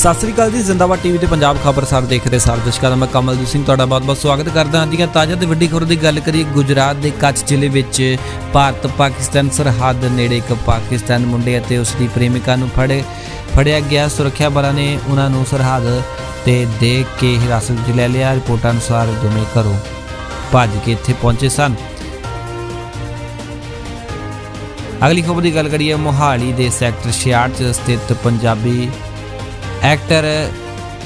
ਸਤਿ ਸ੍ਰੀ ਅਕਾਲ ਜੀ, ਜ਼ਿੰਦਾਬਾਦ ਟੀਵੀ ਤੇ ਪੰਜਾਬ ਖਬਰ ਸਰ ਦੇਖਦੇ ਸਰ ਦਰਸ਼ਕਾਂ ਦਾ ਮੈਂ ਕਮਲਜੀਤ ਸਿੰਘ, ਤੁਹਾਡਾ ਬਹੁਤ-ਬਹੁਤ ਸਵਾਗਤ ਕਰਦਾ ਹਾਂ। ਦੀਆਂ ਤਾਜ਼ਾ ਤੇ ਵੱਡੀ ਖਬਰ ਦੀ ਗੱਲ ਕਰੀਏ, ਗੁਜਰਾਤ ਦੇ ਕੱਛ ਜ਼ਿਲ੍ਹੇ ਵਿੱਚ ਭਾਰਤ ਪਾਕਿਸਤਾਨ ਸਰਹੱਦ ਨੇੜੇ ਇੱਕ ਪਾਕਿਸਤਾਨ ਮੁੰਡੇ ਅਤੇ ਉਸ ਦੀ ਪ੍ਰੇਮਿਕਾ ਨੂੰ ਫੜੇ, ਫੜਿਆ ਗਿਆ। ਸੁਰੱਖਿਆ ਬਲਾਂ ਨੇ ਉਹਨਾਂ ਨੂੰ ਸਰਹੱਦ ਤੇ ਦੇਖ ਕੇ ਹਿਰਾਸਤ ਵਿੱਚ ਲੈ ਲਿਆ। ਰਿਪੋਰਟਾਂ ਅਨੁਸਾਰ ਦੋਵੇਂ ਘਰੋਂ ਭੱਜ ਕੇ ਇੱਥੇ ਪਹੁੰਚੇ ਸਨ। ਅਗਲੀ ਖਬਰ ਦੀ ਗੱਲ ਕਰੀਏ, ਮੋਹਾਲੀ ਦੇ ਸੈਕਟਰ 66 ਚ ਸਥਿਤ ਪੰਜਾਬੀ ਐਕਟਰ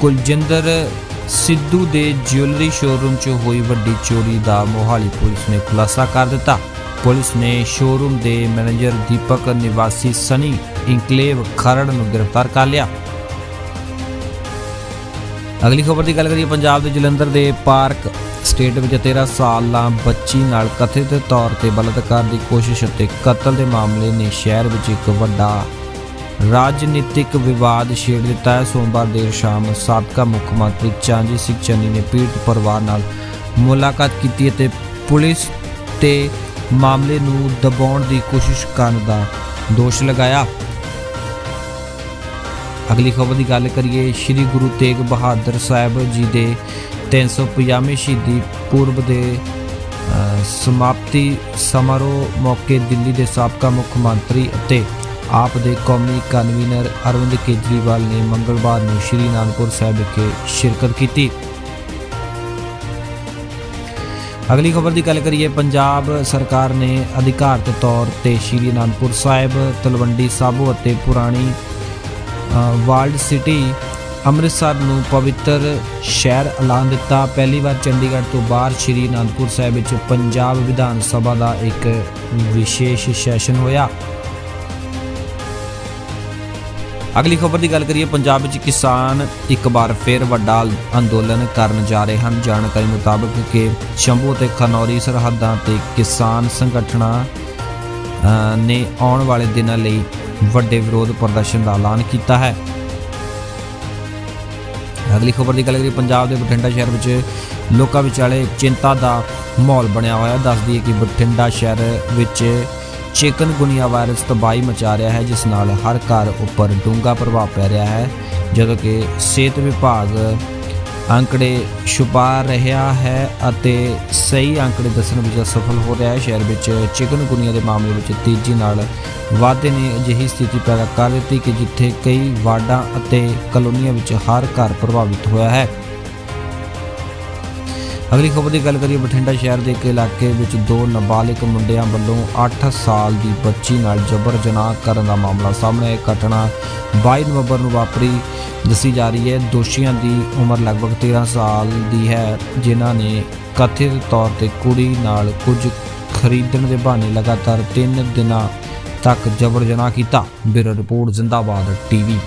ਕੁਲਜਿੰਦਰ ਸਿੱਧੂ ਦੇ ਜਿਊਲਰੀ ਸ਼ੋਰੂਮ 'ਚ ਹੋਈ ਵੱਡੀ ਚੋਰੀ ਦਾ ਮੋਹਾਲੀ ਪੁਲਿਸ ਨੇ ਖੁਲਾਸਾ ਕਰ ਦਿੱਤਾ। ਪੁਲਿਸ ਨੇ ਸ਼ੋਰੂਮ ਦੇ ਮੈਨੇਜਰ ਦੀਪਕ ਨਿਵਾਸੀ ਸਨੀ ਇਨਕਲੇਵ ਖਰੜ ਨੂੰ ਗ੍ਰਿਫਤਾਰ ਕਰ ਲਿਆ। ਅਗਲੀ ਖਬਰ ਦੀ ਗੱਲ ਕਰੀਏ, ਪੰਜਾਬ ਦੇ ਜਲੰਧਰ ਦੇ ਪਾਰਕ ਸਟੇਟ ਵਿੱਚ 13 ਸਾਲਾਂ ਬੱਚੀ ਨਾਲ ਕਥਿਤ ਤੌਰ ਤੇ ਬਲਾਤਕਾਰ ਦੀ ਕੋਸ਼ਿਸ਼ ਅਤੇ ਕਤਲ ਦੇ ਮਾਮਲੇ ਨੇ ਸ਼ਹਿਰ ਵਿੱਚ ਇੱਕ ਵੱਡਾ ਰਾਜਨੀਤਿਕ ਵਿਵਾਦ ਛੇੜ ਦਿੱਤਾ ਹੈ। ਸੋਮਵਾਰ ਦੇਰ ਸ਼ਾਮ ਸਾਬਕਾ ਮੁੱਖ ਮੰਤਰੀ ਚਾਂਜੀ ਸਿੰਘ ਚੰਨੀ ਨੇ ਪੀੜਤ ਪਰਿਵਾਰ ਨਾਲ ਮੁਲਾਕਾਤ ਕੀਤੀ ਅਤੇ ਪੁਲਿਸ ਤੇ ਮਾਮਲੇ ਨੂੰ ਦਬਾਉਣ ਦੀ ਕੋਸ਼ਿਸ਼ ਕਰਨ ਦਾ ਦੋਸ਼ ਲਗਾਇਆ। ਅਗਲੀ ਖਬਰ ਦੀ ਗੱਲ ਕਰੀਏ, ਸ੍ਰੀ ਗੁਰੂ ਤੇਗ ਬਹਾਦਰ ਸਾਹਿਬ ਜੀ ਦੇ 350ਵੇਂ ਸ਼ਹੀਦੀ ਪੂਰਬ ਦੇ ਸਮਾਪਤੀ ਸਮਾਰੋਹ ਮੌਕੇ ਦਿੱਲੀ ਦੇ ਸਾਬਕਾ ਮੁੱਖ ਮੰਤਰੀ ਅਤੇ ਆਪ ਦੇ ਕੌਮੀ ਕਨਵੀਨਰ ਅਰਵਿੰਦ ਕੇਜਰੀਵਾਲ ਨੇ ਮੰਗਲਵਾਰ ਨੂੰ ਸ਼੍ਰੀ ਅਨੰਦਪੁਰ ਸਾਹਿਬ ਵਿਖੇ ਸ਼ਿਰਕਤ ਕੀਤੀ। ਅਗਲੀ ਖਬਰ ਦੀ ਗੱਲ ਕਰੀਏ, ਪੰਜਾਬ ਸਰਕਾਰ ਨੇ ਅਧਿਕਾਰਤ ਤੌਰ ਤੇ ਸ਼੍ਰੀ ਅਨੰਦਪੁਰ ਸਾਹਿਬ, ਤਲਵੰਡੀ ਸਾਬੋ ਅਤੇ ਪੁਰਾਣੀ ਵਰਲਡ ਸਿਟੀ ਅੰਮ੍ਰਿਤਸਰ ਨੂੰ ਪਵਿੱਤਰ ਸ਼ਹਿਰ ਐਲਾਨ ਦਿੱਤਾ। ਪਹਿਲੀ ਵਾਰ ਚੰਡੀਗੜ੍ਹ ਤੋਂ ਬਾਹਰ ਸ਼੍ਰੀ ਅਨੰਦਪੁਰ ਸਾਹਿਬ ਵਿੱਚ ਪੰਜਾਬ ਵਿਧਾਨ ਸਭਾ ਦਾ ਇੱਕ ਵਿਸ਼ੇਸ਼ ਸੈਸ਼ਨ ਹੋਇਆ। ਅਗਲੀ ਖਬਰ ਦੀ ਗੱਲ ਕਰੀਏ, ਪੰਜਾਬ ਵਿੱਚ ਕਿਸਾਨ ਇੱਕ ਵਾਰ ਫਿਰ ਵੱਡਾ ਅੰਦੋਲਨ ਕਰਨ ਜਾ ਰਹੇ ਹਨ। ਜਾਣਕਾਰੀ ਮੁਤਾਬਕ ਕਿ ਸ਼ੰਭੂ ਅਤੇ ਖਨੌਰੀ ਸਰਹੱਦਾਂ ਤੇ ਕਿਸਾਨ ਸੰਗਠਨਾਂ ਨੇ ਆਉਣ ਵਾਲੇ ਦਿਨਾਂ ਲਈ ਵੱਡੇ ਵਿਰੋਧ ਪ੍ਰਦਰਸ਼ਨ ਦਾ ਐਲਾਨ ਕੀਤਾ ਹੈ। ਅਗਲੀ ਖਬਰ ਦੀ ਗੱਲ ਕਰੀਏ, ਪੰਜਾਬ ਦੇ ਬਠਿੰਡਾ ਸ਼ਹਿਰ ਵਿੱਚ ਲੋਕਾਂ ਵਿਚਾਲੇ ਚਿੰਤਾ ਦਾ ਮਾਹੌਲ ਬਣਿਆ ਹੋਇਆ। ਦੱਸਦੀ ਹੈ ਕਿ ਬਠਿੰਡਾ ਸ਼ਹਿਰ ਵਿੱਚ ਚਿਕਨਗੁਨੀਆ ਵਾਇਰਸ ਤਬਾਹੀ ਮਚਾ ਰਿਹਾ ਹੈ, ਜਿਸ ਨਾਲ ਹਰ ਘਰ ਉੱਪਰ ਡੂੰਘਾ ਪ੍ਰਭਾਵ ਪੈ ਰਿਹਾ ਹੈ, ਜਦੋਂ ਕਿ ਸਿਹਤ ਵਿਭਾਗ ਅੰਕੜੇ ਛੁਪਾ ਰਿਹਾ ਹੈ ਅਤੇ ਸਹੀ ਅੰਕੜੇ ਦੱਸਣ ਵਿੱਚ ਅਸਫਲ ਹੋ ਰਿਹਾ ਹੈ। ਸ਼ਹਿਰ ਵਿੱਚ ਚਿਕਨਗੁਨੀਆ ਦੇ ਮਾਮਲੇ ਵਿੱਚ ਤੇਜ਼ੀ ਨਾਲ ਵਾਧੇ ਨੇ ਅਜਿਹੀ ਸਥਿਤੀ ਪੈਦਾ ਕਰ ਦਿੱਤੀ ਕਿ ਜਿੱਥੇ ਕਈ ਵਾਰਡਾਂ ਅਤੇ ਕਲੋਨੀਆਂ ਵਿੱਚ ਹਰ ਘਰ ਪ੍ਰਭਾਵਿਤ ਹੋਇਆ ਹੈ। ਅਗਲੀ ਖਬਰ ਦੀ ਗੱਲ ਕਰੀਏ, ਬਠਿੰਡਾ ਸ਼ਹਿਰ ਦੇ ਇੱਕ ਇਲਾਕੇ ਵਿੱਚ ਦੋ ਨਾਬਾਲਿਗ ਮੁੰਡਿਆਂ ਵੱਲੋਂ 8 ਸਾਲ ਦੀ ਬੱਚੀ ਨਾਲ ਜਬਰ ਜਨਾਹ ਕਰਨ ਦਾ ਮਾਮਲਾ ਸਾਹਮਣੇ ਆਇਆ। ਘਟਨਾ 22 ਨਵੰਬਰ ਨੂੰ ਵਾਪਰੀ। ਦੱਸੀ ਜਾ ਰਹੀ ਹੈ, ਦੋਸ਼ੀਆਂ ਦੀ ਉਮਰ ਲਗਭਗ 13 ਸਾਲ ਦੀ ਹੈ, ਜਿਨ੍ਹਾਂ ਨੇ ਕਥਿਤ ਤੌਰ ਤੇ ਕੁੜੀ ਨਾਲ ਕੁਝ ਖਰੀਦਣ ਦੇ ਬਹਾਨੇ ਲਗਾਤਾਰ 3 ਦਿਨਾਂ ਤੱਕ ਜਬਰ ਜਨਾਹ ਕੀਤਾ। Bureau report, Zindabad TV.